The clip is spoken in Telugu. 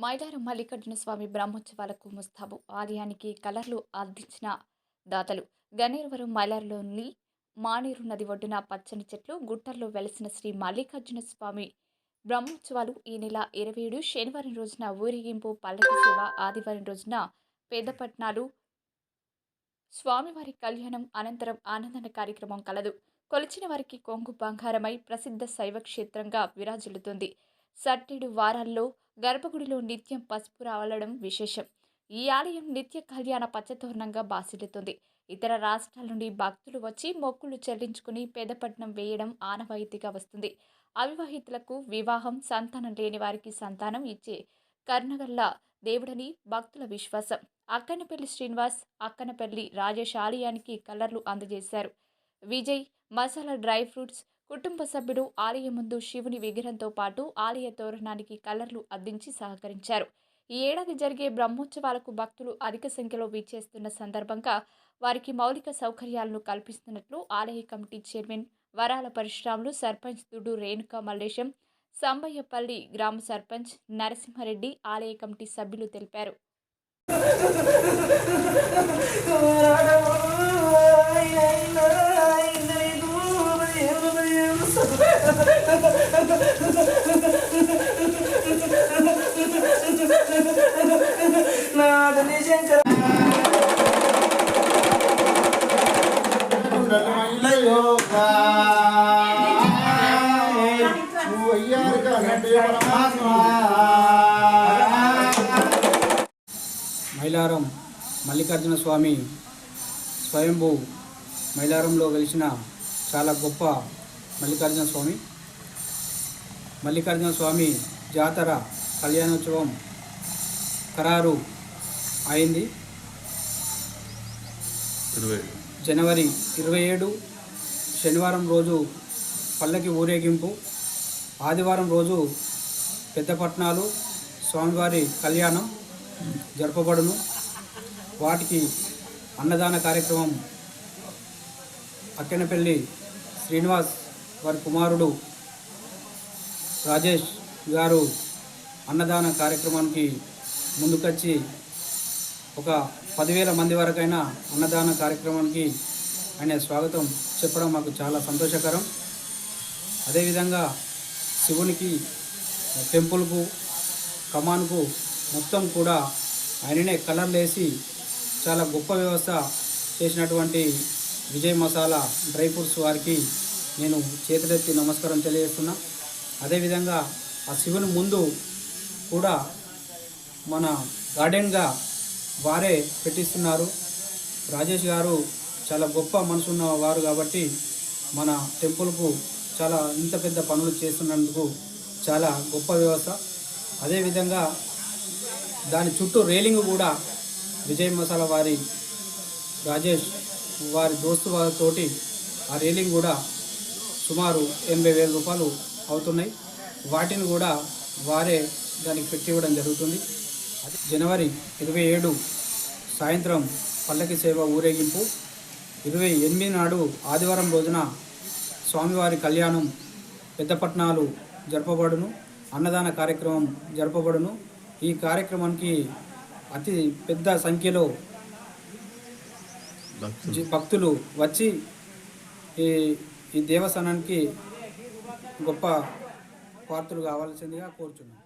మైదారు మల్లికార్జున స్వామి బ్రహ్మోత్సవాలకు ముస్తాబు ఆలయానికి కలర్లు అందించిన దాతలు. గన్నేరువరం మైలారులోని మానేరు నది ఒడ్డున పచ్చని చెట్లు గుట్టల్లో వెలసిన శ్రీ మల్లికార్జున స్వామి బ్రహ్మోత్సవాలు ఈ నెల ఇరవై ఏడు. శనివారం రోజున ఊరేగింపు పల్లకి సేవ ఆదివారం రోజున పేదపట్నాలు స్వామివారి కళ్యాణం అనంతరం ఆనందన కార్యక్రమం కలదు. కొలిచిన వారికి కొంగు బంగారమై ప్రసిద్ధ శైవ క్షేత్రంగా విరాజిల్లుతుంది. సట్టెడు వారాల్లో గర్భగుడిలో నిత్యం పసుపు రావలడం విశేషం. ఈ ఆలయం నిత్య కళ్యాణ పచ్చతోరణంగా బాసిల్లుతుంది. ఇతర రాష్ట్రాల నుండి భక్తులు వచ్చి మొక్కులు చెల్లించుకుని పేదపట్నం వేయడం ఆనవాయితీగా వస్తుంది. అవివాహితులకు వివాహం సంతానం లేని వారికి సంతానం ఇచ్చే కర్ణగల్ల దేవుడని భక్తుల విశ్వాసం. అక్కనపల్లి శ్రీనివాస్ అక్కనపల్లి రాజేష్ ఆలయానికి కలర్లు అందజేశారు. విజయ్ మసాలా డ్రై ఫ్రూట్స్ కుటుంబ సభ్యుడు ఆలయం ముందు శివుని విగ్రహంతో పాటు ఆలయ తోరణానికి కలర్లు అద్దించి సహకరించారు. ఈ ఏడాది జరిగే బ్రహ్మోత్సవాలకు భక్తులు అధిక సంఖ్యలో విచ్చేస్తున్న సందర్భంగా వారికి మౌలిక సౌకర్యాలను కల్పిస్తున్నట్లు ఆలయ కమిటీ చైర్మన్ వరాల పరిశ్రమలు సర్పంచ్ దుడ్డు రేణుక మల్లేశం సంబయ్యపల్లి గ్రామ సర్పంచ్ నరసింహారెడ్డి ఆలయ కమిటీ సభ్యులు తెలిపారు. మైలారం మల్లికార్జున స్వామి స్వయంభూ మైలారంలో వెలిసిన చాలా గొప్ప మల్లికార్జున స్వామి. మల్లికార్జున స్వామి జాతర కళ్యాణోత్సవం ఖరారు అయింది. జనవరి ఇరవై ఏడు శనివారం రోజు పల్లకి ఊరేగింపు. ఆదివారం రోజు పెద్దపట్నాలు స్వామివారి కళ్యాణం జరపబడును. వాటికి అన్నదాన కార్యక్రమం అక్కెనపల్లి శ్రీనివాస్ వారి కుమారుడు రాజేష్ గారు అన్నదాన కార్యక్రమానికి ముందుకొచ్చి ఒక పదివేల మంది వరకైనా అన్నదాన కార్యక్రమానికి ఆయన స్వాగతం చెప్పడం మాకు చాలా సంతోషకరం. అదేవిధంగా శివునికి టెంపుల్కు కమాన్కు మొత్తం కూడా ఆయననే కలర్లు వేసి చాలా గొప్ప వ్యవస్థ చేసినటువంటి విజయ్ మసాలా డ్రై ఫ్రూట్స్ వారికి నేను చేతులెత్తి నమస్కారం తెలియజేస్తున్నా. అదేవిధంగా ఆ శివుని ముందు కూడా మన గార్డెన్గా వారే పెట్టిస్తున్నారు. రాజేష్ గారు చాలా గొప్ప మనసున్న వారు కాబట్టి మన టెంపుల్కు చాలా ఇంత పెద్ద పనులు చేస్తున్నందుకు చాలా గొప్ప వ్యవస్థ. అదేవిధంగా దాని చుట్టూ రేలింగ్ కూడా విజయ్ మసాలా వారి రాజేష్ వారి దోస్తు వారితోటి ఆ రేలింగ్ కూడా సుమారు ఎనభై వేల రూపాయలు అవుతున్నాయి. వాటిని కూడా వారే దానికి పెట్టివ్వడం జరుగుతుంది. జనవరి ఇరవై ఏడు సాయంత్రం పల్లకి సేవ ఊరేగింపు. ఇరవై ఎనిమిది నాడు ఆదివారం రోజున స్వామివారి కళ్యాణం పెద్దపట్నాలు జరపబడును అన్నదాన కార్యక్రమం జరపబడును. ఈ కార్యక్రమానికి అతి పెద్ద సంఖ్యలో భక్తులు వచ్చి ఈ ఈ దేవస్థానానికి గొప్ప పాత్రలు కావాల్సిందిగా కోరుచున్నాను